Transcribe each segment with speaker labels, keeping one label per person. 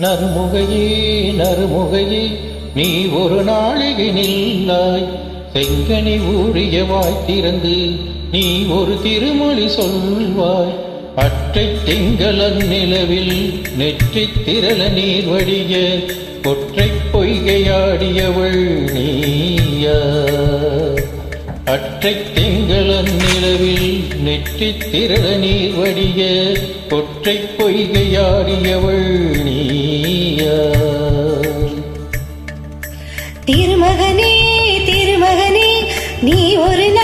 Speaker 1: நறுமுகையே நறுமுகையே நீ ஒரு நாளிகை நில்லாய். செங்கனி ஊறிய வாய்த்திறந்து நீ ஒரு திருமொழி சொல்வாய். அற்றை திங்கள நிலவில் நெற்றி திரள நீர் வடிய கொற்றை பொய்கையாடியவள் நீயா. அற்றை திங்களன் நிலவில் நெற்றி திரள நீர் வடிய ஒற்றை பொய்கையாடியவள் நீயா.
Speaker 2: திருமகனே திருமகனே நீ ஒரு நாள்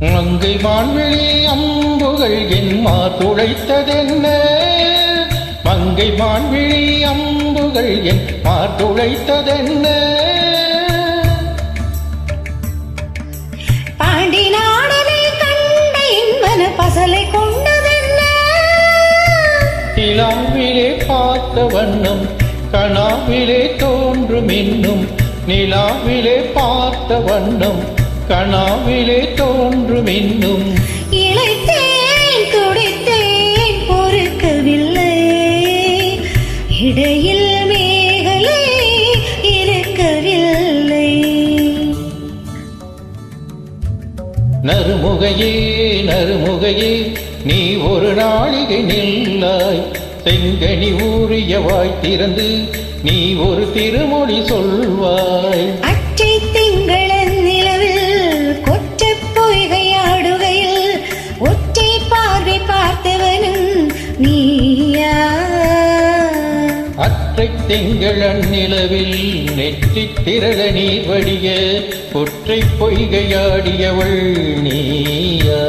Speaker 1: மங்கை மான்விழி அம்புகள் என் மாத்துளைத்ததென்ன மங்கை மான்விழி அம்புகள் என் மாத்துளைத்ததென்ன
Speaker 2: பாண்டி நாடனை கண்ட என் மன பசலை கொண்டதென்ன?
Speaker 1: நிலாவிலே பார்த்த வண்ணம் கனாவிலே தோன்றும் இன்னும் நிலாவிலே பார்த்த வண்ணம் கனாவிலே தோன்றும் இன்னும்
Speaker 2: இளைத்தேன் துடித்தேன் பொறுக்கவில்லை. இடையில் மேகலை இருக்கவில்லை
Speaker 1: நறுமுகையே நறுமுகையே நீ ஒரு நாளிகை நில்லாய். செங்கனி ஊறிய வாய் திறந்து நீ ஒரு திருமொழி சொல்வாய்.
Speaker 2: அற்றை நீயா
Speaker 1: அற்றை திங்களன் நிலவில் நெற்றி திரள நீர் வடிய ஒற்றை பொய்கையாடியவள் நீயா.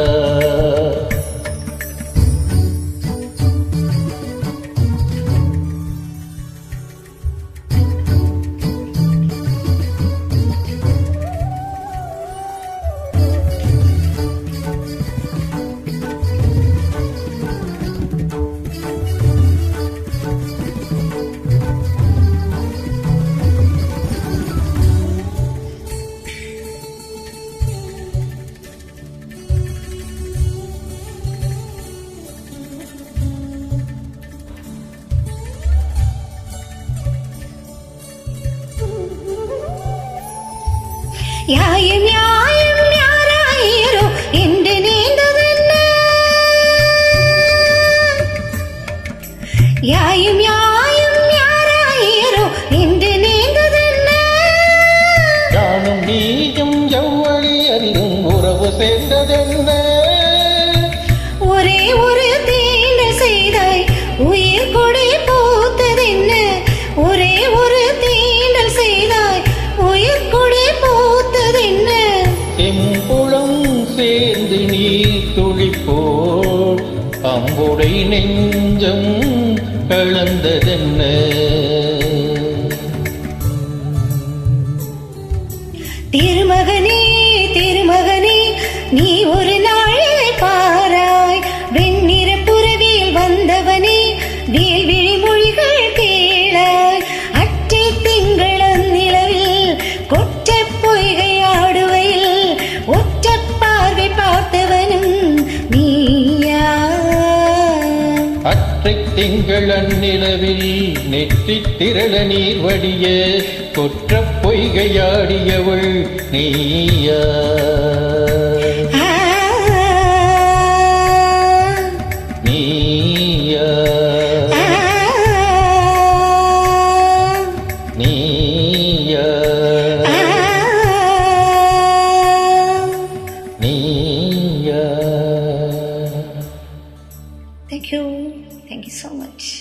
Speaker 2: யாயும் யாயும் யாராயிரோ என்று நீந்ததென்ன யாயும் யாயும்
Speaker 1: புலம் சேர்ந்து நீ துளிப்போல் அம்புடை நெஞ்சம் கலந்ததென்ன?
Speaker 2: திருமகனே திருமகனே நீ ஒரு அற்றை திங்களன் நிலவில்
Speaker 1: நெற்றி திரள நீர் வடிய கொற்ற பொய்கையாடியவள் நீயா.
Speaker 2: So much.